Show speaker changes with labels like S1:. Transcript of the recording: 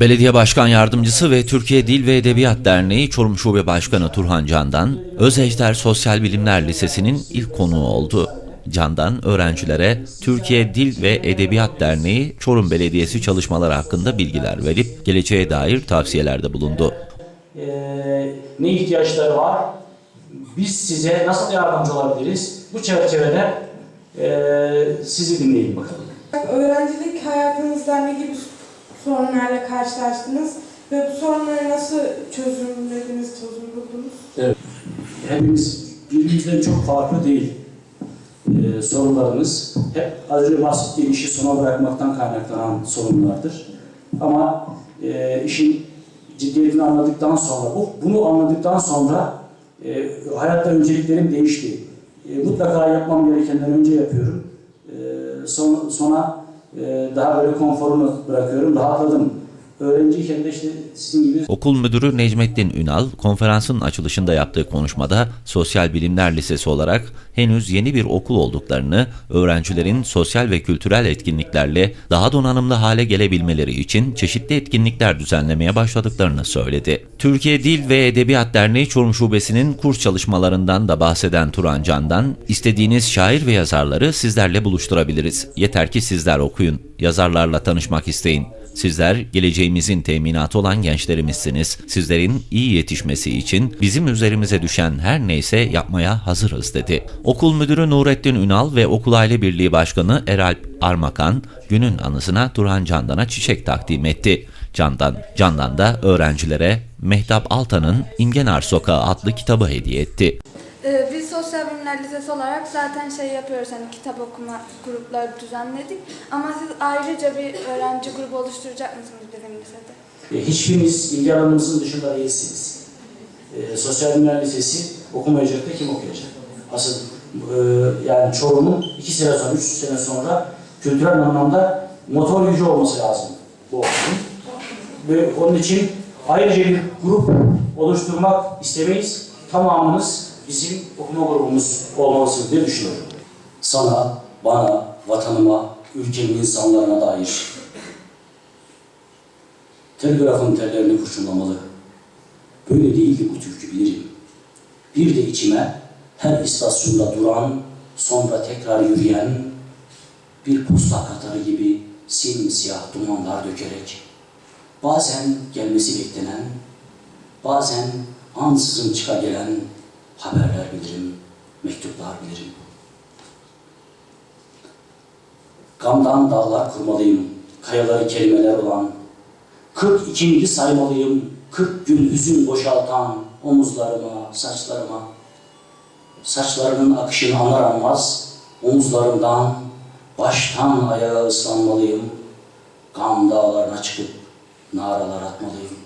S1: Belediye Başkan Yardımcısı ve Türkiye Dil ve Edebiyat Derneği Çorum Şube Başkanı Turhan Candan, Özejder Sosyal Bilimler Lisesi'nin ilk konuğu oldu. Candan, öğrencilere Türkiye Dil ve Edebiyat Derneği Çorum Belediyesi çalışmaları hakkında bilgiler verip geleceğe dair tavsiyelerde bulundu.
S2: Ee, ne ihtiyaçları var? Biz size nasıl yardımcı olabiliriz? Bu çerçevede ee, sizi dinleyin bakalım.
S3: Öğrencilik hayatınızda ne gibi sorunlarla karşılaştınız ve bu sorunları nasıl çözümlediniz, çözüm buldunuz?
S2: Hepimiz birbirimizden çok farklı değil. Ee, sorunlarımız hep az önce bahsettiğim işi sona bırakmaktan kaynaklanan sorunlardır. Ama e, işin ciddiyetini anladıktan sonra, bu, bunu anladıktan sonra e, hayatta önceliklerim değişti. E, mutlaka yapmam gerekenden önce yapıyorum. E, son, sona e, daha böyle konforunu bırakıyorum, rahatladım. Öğrenciyken de işte sizin gibi
S1: Okul Müdürü Necmettin Ünal, konferansın açılışında yaptığı konuşmada Sosyal Bilimler Lisesi olarak henüz yeni bir okul olduklarını, öğrencilerin sosyal ve kültürel etkinliklerle daha donanımlı hale gelebilmeleri için çeşitli etkinlikler düzenlemeye başladıklarını söyledi. Türkiye Dil ve Edebiyat Derneği Çorum Şubesi'nin kurs çalışmalarından da bahseden Turan Can'dan, istediğiniz şair ve yazarları sizlerle buluşturabiliriz. Yeter ki sizler okuyun, yazarlarla tanışmak isteyin. Sizler geleceğimizin teminatı olan gençlerimizsiniz. Sizlerin iyi yetişmesi için bizim üzerimize düşen her neyse yapmaya hazırız dedi. Okul müdürü Nurettin Ünal ve Okul Aile Birliği Başkanı Eralp Armakan günün anısına Turhan Candan'a çiçek takdim etti. Candan, Candan da öğrencilere Mehtap Altan'ın İmgenar Sokağı adlı kitabı hediye etti.
S4: Ee, Biz Sosyal Bilimler Lisesi olarak zaten şey yapıyoruz hani kitap okuma grupları düzenledik. Ama siz ayrıca bir öğrenci grubu oluşturacak mısınız bizim lisede?
S2: E, Hiçbiriniz ilgi alanımızın dışında değilsiniz. E, Sosyal Bilimler Lisesi okumayacak da kim okuyacak? Asıl e, yani Çorum'un iki sene sonra, üç sene sonra kültürel anlamda motor gücü olması lazım bu okulun. Ve onun için ayrıca bir grup oluşturmak istemeyiz. Tamamınız bizim okuma grubumuz olmalısınız diye düşünüyorum. Sana, bana, vatanıma, ülkemin insanlarına dair Telgrafın tellerini kurşunlamalı. Böyle değildi bu türkü bilirim. Bir de içime her istasyonda duran, sonra tekrar yürüyen, bir posta katarı gibi simsiyah dumanlar dökerek, bazen gelmesi beklenen, bazen ansızın çıka gelen haberler bilirim, mektuplar bilirim. Gamdan dağlar kurmalıyım, kayaları kelimeler olan, 42. saymalıyım, 40 gün hüzün boşaltan omuzlarıma, saçlarıma. Saçlarının akışını anar anmaz, omuzlarımdan, baştan ayağa ıslanmalıyım. Gam dağlarına çıkıp naralar atmalıyım.